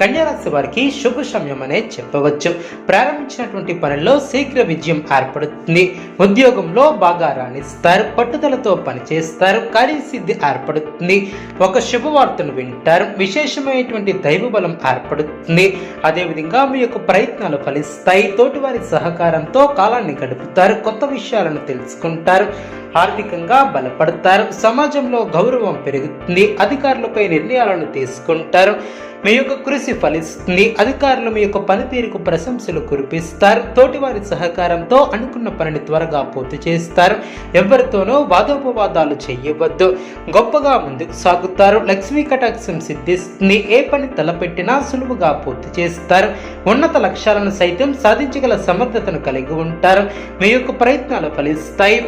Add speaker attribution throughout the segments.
Speaker 1: కన్యారాశి వారికి శుభ సమయం అనే చెప్పవచ్చు. ప్రారంభించినటువంటి పనుల్లో శీఘ్ర విజయం ఏర్పడుతుంది. ఉద్యోగంలో బాగా రాణిస్తారు. పట్టుదలతో పనిచేస్తారు. కార్యసిద్ధి ఏర్పడుతుంది. ఒక శుభవార్తను వింటారు. విశేషమైనటువంటి దైవ బలం ఏర్పడుతుంది. అదేవిధంగా మీ యొక్క ప్రయత్నాలు ఫలిస్తాయి. తోటివారి సహకారంతో కాలాన్ని గడుపుతారు. కొత్త విషయాలను తెలుసుకుంటారు. ఆర్థికంగా బలపడతారు. సమాజంలో గౌరవం పెరుగుతుంది. అధికారులపై నిర్ణయాలను తీసుకుంటారు. మీ యొక్క కృషి ఫలిస్తుంది. అధికారులు మీ యొక్క పనితీరుకు ప్రశంసలు కురిపిస్తారు. తోటివారి సహకారంతో అనుకున్న పనిని త్వరగా పూర్తి చేస్తారు. ఎవరితోనూ వాదోపవాదాలు చేయవద్దు. గొప్పగా ముందుకు సాగుతారు. లక్ష్మీ కటాక్షం సిద్ధిస్తుంది. ఏ పని తలపెట్టినా సులువుగా పూర్తి చేస్తారు. ఉన్నత లక్ష్యాలను సైతం సాధించగల సమర్థతను కలిగి ఉంటారు. మీ యొక్క ప్రయత్నాలు ఫలిస్తాయి.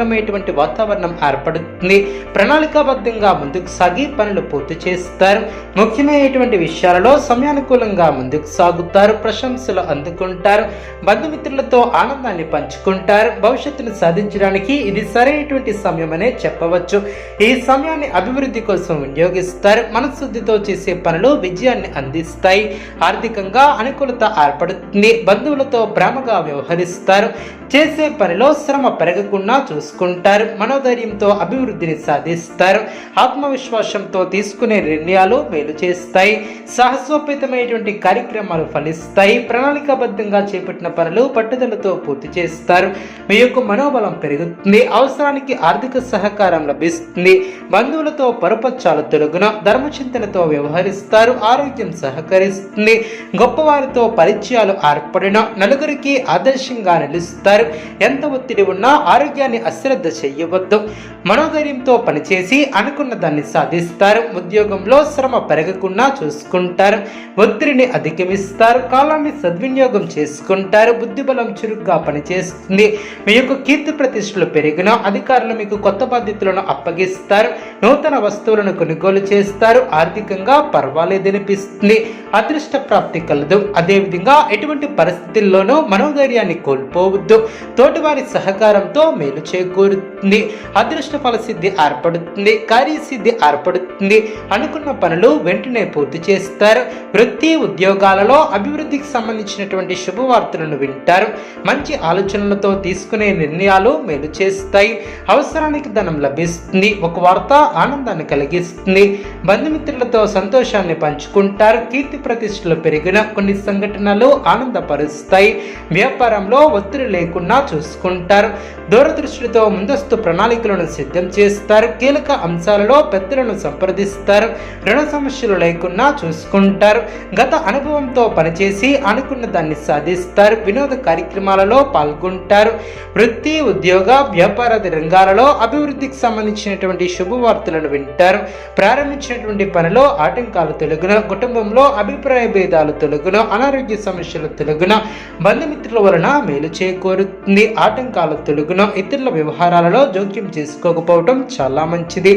Speaker 1: ఆహ్లాదకరమైనటువంటి వాతావరణం ఏర్పడుతుంది. ప్రణాళికాబద్ధంగా ముందుకు సాగి పనులు పూర్తి చేస్తారు. ముఖ్యమైనటువంటి విషయాలలో సమయానుకూలంగా ముందుకు సాగుతారు. ప్రశంసలు అందుకుంటారు. బంధుమిత్రులతో ఆనందాన్ని పంచుకుంటారు. భవిష్యత్తును సాధించడానికి ఇది సరైనటువంటి సమయం అనే చెప్పవచ్చు. ఈ సమయాన్ని అభివృద్ధి కోసం వినియోగిస్తారు. మనశుద్ధితో చేసే పనులు విజయాన్ని అందిస్తాయి. ఆర్థికంగా అనుకూలత ఏర్పడుతుంది. బంధువులతో ప్రేమగా వ్యవహరిస్తారు. చేసే పనిలో శ్రమ పెరగకుండా చూస్తారు తీసుకుంటారు మనోధైర్యంతో అభివృద్ధిని సాధిస్తారు ఆత్మవిశ్వాసంతో తీసుకునే నిర్ణయాలు మేలు చేస్తాయి సాహసోపేతమైనటువంటి కార్యక్రమాలు ఫలిస్తాయి ప్రణాళికాబద్ధంగా చేపట్టిన పనులు పట్టుదలతో పూర్తి చేస్తారు. మీ యొక్క మనోబలం పెరుగుతుంది అవసరానికి ఆర్థిక సహకారం లభిస్తుంది బంధువులతో పరపచ్చాలు తొలగున ధర్మచింతనతో వ్యవహరిస్తారు ఆరోగ్యం సహకరిస్తుంది గొప్పవారితో పరిచయాలు ఏర్పడిన నలుగురికి ఆదర్శంగా నిలుస్తారు ఎంత ఒత్తిడి ఉన్నా ఆరోగ్యాన్ని అశ్రద్ధ చెయ్యవద్దు మనోధైర్యంతో పనిచేసి అనుకున్న దాన్ని సాధిస్తారు. ఉద్యోగంలో శ్రమ పెరగకుండా చూసుకుంటారు. ఒత్తిడిని అధిగమిస్తారు. కాలాన్ని సద్వినియోగం చేసుకుంటారు. బుద్ధిబలం చురుగ్గా పనిచేస్తుంది. మీ యొక్క కీర్తి ప్రతిష్టలు పెరిగిన అధికారులు మీకు కొత్త బాధ్యతలను అప్పగిస్తారు. నూతన వస్తువులను కొనుగోలు చేస్తారు. ఆర్థికంగా పర్వాలేదనిపిస్తుంది. అదృష్ట ప్రాప్తి కలదు. అదేవిధంగా ఎటువంటి పరిస్థితుల్లోనూ మనోధైర్యాన్ని కోల్పోవద్దు. తోటివారి సహకారంతో మేలు చేకూరుతుంది అదృష్ట ఫలసిద్ధి ఏర్పడుతుంది. కార్యసిద్ధి ఏర్పడుతుంది. అనుకున్న పనులు వెంటనే పూర్తి చేస్తారు. వృత్తి ఉద్యోగాలలో అభివృద్ధికి సంబంధించినటువంటి శుభవార్తలను వింటారు. మంచి ఆలోచనలతో తీసుకునే నిర్ణయాలు మేలు చేస్తాయి. అవసరానికి ధనం లభిస్తుంది. ఒక వార్త ఆనందాన్ని కలిగిస్తుంది. బంధుమిత్రులతో సంతోషాన్ని పంచుకుంటారు. కీర్తి ప్రతిష్టలు పెరిగిన కొన్ని సంఘటనలు ఆనందపరుస్తాయి. వ్యాపారంలో ఒత్తిడి లేకుండా చూసుకుంటారు. దూరదృష్టితో ముందస్తు ప్రణాళికలను సిద్ధం చేస్తారు. కీలక అంశాలలో పెద్దలను సంప్రదిస్తారు. రుణ సమస్యలు లేకుండా చూసుకుంటారు. గత అనుభవంతో పనిచేసి అనుకున్న దాన్ని సాధిస్తారు. వినోద కార్యక్రమాలలో పాల్గొంటారు. వృత్తి ఉద్యోగ వ్యాపారాది రంగాలలో అభివృద్ధికి సంబంధించినటువంటి శుభవార్తలను వింటారు. ప్రారంభించినటువంటి పనిలో ఆటంకాలు తొలగున కుటుంబంలో అభిప్రాయ భేదాలు తొలగున అనారోగ్య సమస్యలు తొలగున బంధుమిత్రుల వలన మేలు చేకూరుతుంది. ఆటంకాలు తొలగున ఇతరుల వ్యవహారాలలో జోక్యం చేసుకోకపోవటం చాలా మంచిది.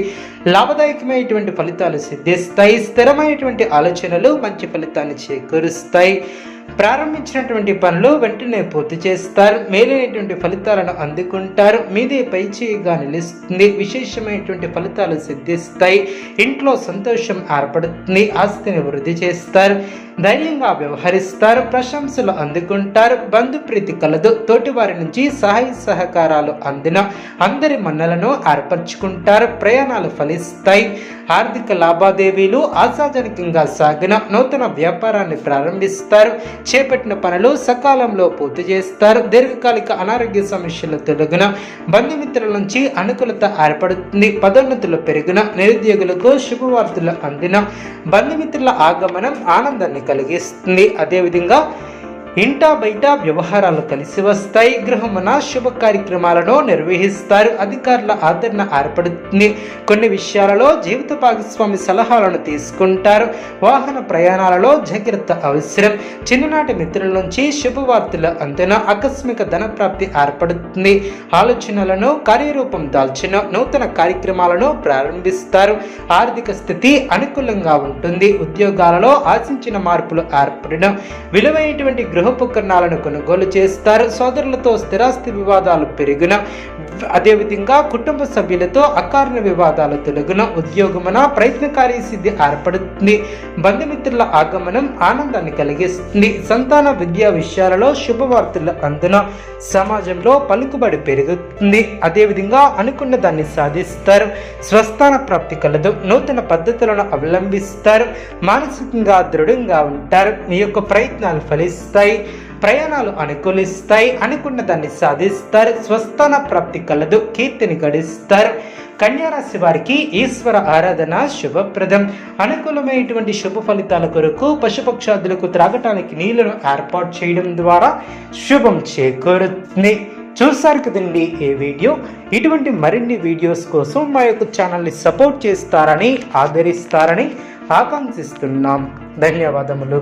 Speaker 1: లాభదాయకమైనటువంటి ఫలితాలు సిద్ధిస్తాయి. స్థిరమైనటువంటి ఆలోచనలు మంచి ఫలితాన్ని చేకూరుస్తాయి. ప్రారంభించినటువంటి పనులు వెంటనే పూర్తి చేస్తారు. మేలైనటువంటి ఫలితాలను అందుకుంటారు. మీదే పైచేయిగా నిలుస్తుంది. విశేషమైనటువంటి ఫలితాలు సిద్ధిస్తాయి. ఇంట్లో సంతోషం ఏర్పడుతుంది. ఆస్తిని వృద్ధి చేస్తారు. ధైర్యంగా వ్యవహరిస్తారు. ప్రశంసలు అందుకుంటారు. బంధుప్రీతి కలదు. తోటివారి నుంచి సహాయ సహకారాలు అందిన అందరి మన్నలను ఏర్పరచుకుంటారు. ప్రయాణాలు ఫలిస్తాయి. ఆర్థిక లావాదేవీలు ఆశాజనకంగా సాగిన నూతన వ్యాపారాన్ని ప్రారంభిస్తారు. చేపట్టిన పనులు సకాలంలో పూర్తి చేస్తారు. దీర్ఘకాలిక అనారోగ్య సమస్యలు తొలగిన బంధుమిత్రుల నుంచి అనుకూలత ఏర్పడుతుంది. పదోన్నతులు పెరిగిన నిరుద్యోగులకు శుభవార్తలు అందిన బంధుమిత్రుల ఆగమనం ఆనందాన్ని కలిగిస్తుంది. అదేవిధంగా ఇంటా బయట వ్యవహారాలు కలిసి వస్తాయి. గృహమున శుభ కార్యక్రమాలను నిర్వహిస్తారు. అధికారుల ఆదరణ ఏర్పడుతుంది. కొన్ని విషయాలలో జీవిత భాగస్వామి సలహాలను తీసుకుంటారు. వాహన ప్రయాణాలలో జాగ్రత్త అవసరం. చిన్ననాటి మిత్రుల నుంచి శుభవార్తల అంతన ఆకస్మిక ధన ప్రాప్తి ఏర్పడుతుంది. ఆలోచనలను కార్యరూపం దాల్చిన నూతన కార్యక్రమాలను ప్రారంభిస్తారు. ఆర్థిక స్థితి అనుకూలంగా ఉంటుంది. ఉద్యోగాలలో ఆశించిన మార్పులు ఏర్పడడం. విలువైనటువంటి గృహ గృహోపకరణాలను కొనుగోలు చేస్తారు. సోదరులతో స్థిరాస్తి వివాదాలు పెరిగిన అదేవిధంగా కుటుంబ సభ్యులతో అకారణ వివాదాల తొలగిన ఉద్యోగమున ప్రయత్నకారి సిద్ధి ఏర్పడుతుంది. బంధుమిత్రుల ఆగమనం ఆనందాన్ని కలిగిస్తుంది. సంతాన విద్యా విషయాలలో శుభవార్తలు అందున సమాజంలో పలుకుబడి పెరుగుతుంది. అదేవిధంగా అనుకున్న దాన్ని సాధిస్తారు. స్వస్థాన ప్రాప్తి కలదు. నూతన పద్ధతులను అవలంబిస్తారు. మానసికంగా దృఢంగా ఉంటారు. మీ యొక్క ప్రయత్నాలు ఫలిస్తాయి. ప్రయాణాలు అనుకూలిస్తాయి అనుకున్న దాన్ని సాధిస్తారు స్వస్థాన ప్రాప్తి కలదు కీర్తిని గడిస్తారు. కన్యారాశి వారికి ఈశ్వర ఆరాధన శుభప్రదం. అనుకూలమైనటువంటి శుభ ఫలితాల కొరకు పశుపక్షాదులకు త్రాగటానికి నీళ్ళను ఏర్పాటు చేయడం ద్వారా శుభం చేకూరుతుంది. చూసారు కదండి ఈ వీడియో? ఇటువంటి మరిన్ని వీడియోస్ కోసం మా యొక్క ఛానల్ని సపోర్ట్ చేస్తారని ఆదరిస్తారని ఆకాంక్షిస్తున్నాం. ధన్యవాదములు.